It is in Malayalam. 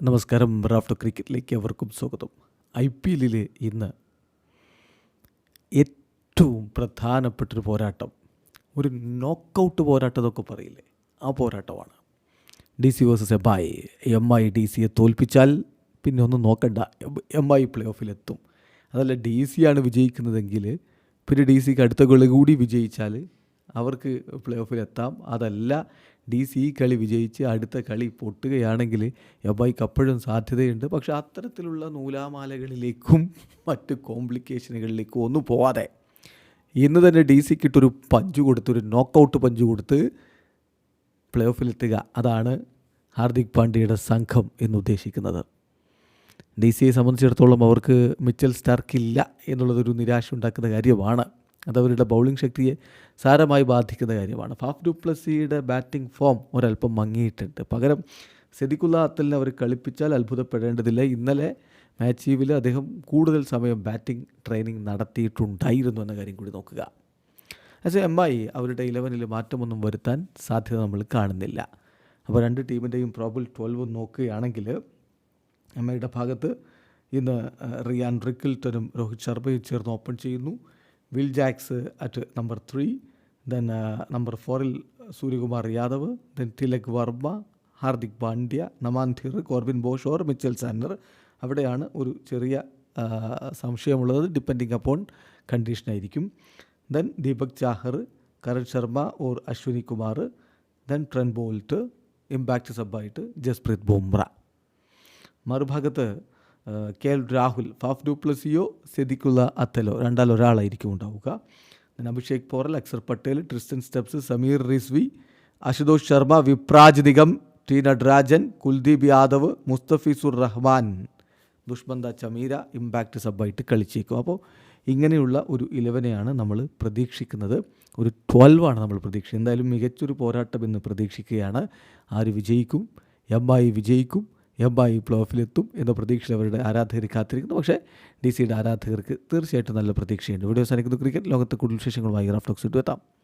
നമസ്കാരം റാഫ്റ്റർ ക്രിക്കറ്റിലേക്ക് അവർക്കും സ്വാഗതം. ഐ പി എല്ലിൽ ഇന്ന് ഏറ്റവും പ്രധാനപ്പെട്ടൊരു പോരാട്ടം ഒരു നോക്കൗട്ട് പോരാട്ടം എന്നൊക്കെ പറയില്ലേ ആ പോരാട്ടമാണ്. D C versus M I M I D സിയെ തോൽപ്പിച്ചാൽ പിന്നെ ഒന്നും നോക്കണ്ട എം ഐ പ്ലേ ഓഫിലെത്തും അതല്ല ഡി സിയാണ് വിജയിക്കുന്നതെങ്കിൽ പിന്നെ ഡി സിക്ക് അടുത്ത കളി കൂടി വിജയിച്ചാൽ അവർക്ക് പ്ലേ ഓഫിലെത്താം അതല്ല ഡി സി കളി വിജയിച്ച് അടുത്ത കളി പൊട്ടുകയാണെങ്കിൽ എബായിക്ക് അപ്പോഴും സാധ്യതയുണ്ട്. പക്ഷേ അത്തരത്തിലുള്ള നൂലാമാലകളിലേക്കും മറ്റ് കോംപ്ലിക്കേഷനുകളിലേക്കും ഒന്നും പോവാതെ ഇന്ന് തന്നെ ഡി സിക്ക് ഇട്ടൊരു പഞ്ച് കൊടുത്ത് ഒരു നോക്കൗട്ട് പഞ്ച് കൊടുത്ത് പ്ലേ ഓഫിലെത്തുക അതാണ് ഹാർദിക് പാണ്ഡ്യയുടെ സംഘം എന്ന് ഉദ്ദേശിക്കുന്നത്. ഡി സിയെ സംബന്ധിച്ചിടത്തോളം അവർക്ക് മിച്ചൽ സ്റ്റാർക്കില്ല എന്നുള്ളതൊരു നിരാശ ഉണ്ടാക്കുന്ന കാര്യമാണ്. അതവരുടെ ബൗളിംഗ് ശക്തിയെ സാരമായി ബാധിക്കുന്ന കാര്യമാണ്. ഫാഫ് ഡുപ്ലസിയുടെ ബാറ്റിംഗ് ഫോം ഒരല്പം മങ്ങിയിട്ടുണ്ട്. പകരം സെദിക്കുള്ള അത്തലിനെ അവർ കളിപ്പിച്ചാൽ അത്ഭുതപ്പെടേണ്ടതില്ല. ഇന്നലെ മാച്ചീവിൽ അദ്ദേഹം കൂടുതൽ സമയം ബാറ്റിംഗ് ട്രെയിനിങ് നടത്തിയിട്ടുണ്ടായിരുന്നു എന്ന കാര്യം കൂടി നോക്കുക. അച്ഛൻ എം ഐ അവരുടെ ഇലവനിൽ മാറ്റമൊന്നും വരുത്താൻ സാധ്യത നമ്മൾ കാണുന്നില്ല. അപ്പോൾ രണ്ട് ടീമിന്റെയും പ്രോബിൾ ട്വൽവ് നോക്കുകയാണെങ്കിൽ എം ഐയുടെ ഭാഗത്ത് ഇന്ന് റിയാൻ റിക്കിൽട്ടനും രോഹിത് ശർമ്മയും ചേർന്ന് ഓപ്പൺ ചെയ്യുന്നു. Will Jacks at number three then number ഫോറിൽ Suryakumar Yadav then Tilak Varma Hardik Pandya Naman Dhir Corbin Bosch or Mitchell Santner. അവിടെയാണ് ഒരു ചെറിയ സംശയമുള്ളത്. Depending upon കണ്ടീഷനായിരിക്കും then Deepak Chahar Karan Sharma or Ashwani Kumar. Then Trent Boult impact സബായിട്ട് Jasprit Bumrah. മറുഭാഗത്ത് കെ എൽ രാഹുൽ ഫാഫ് ഡുപ്ലസിയോ സെദിക്കുള്ള അത്തലോ രണ്ടാൽ ഒരാളായിരിക്കും ഉണ്ടാവുക. Abhishek Porel Axar Patel Tristan Stubbs Sameer Rizvi Ashutosh Sharma Vipraj Nigam T Natarajan Kuldeep Yadav Mustafizur Rahman Dushmantha Chameera impact സബായിട്ട് കളിച്ചേക്കും. അപ്പോൾ ഇങ്ങനെയുള്ള ഒരു ഇലവനെയാണ് നമ്മൾ പ്രതീക്ഷിക്കുന്നത്. ഒരു ട്വൽവാണ് നമ്മൾ പ്രതീക്ഷിക്കുന്നത്. എന്തായാലും മികച്ചൊരു പോരാട്ടം എന്ന് പ്രതീക്ഷിക്കുകയാണ്. ആര് വിജയിക്കും? എം വിജയിക്കും. എം ഐ പ്ലേ ഓഫിലെത്തും എന്ന പ്രതീക്ഷയിൽ അവരുടെ ആരാധകർ കാത്തിരിക്കുന്നു. പക്ഷേ ഡി സിയുടെ ആരാധകർക്ക് തീർച്ചയായിട്ടും നല്ല പ്രതീക്ഷയുണ്ട്. വീഡിയോ സാധിക്കുന്നു ക്രിക്കറ്റ് ലോകത്തെ കൂടുതൽ വിശേഷങ്ങളുമായി റാഫ്റ്റോക്സ് എത്താം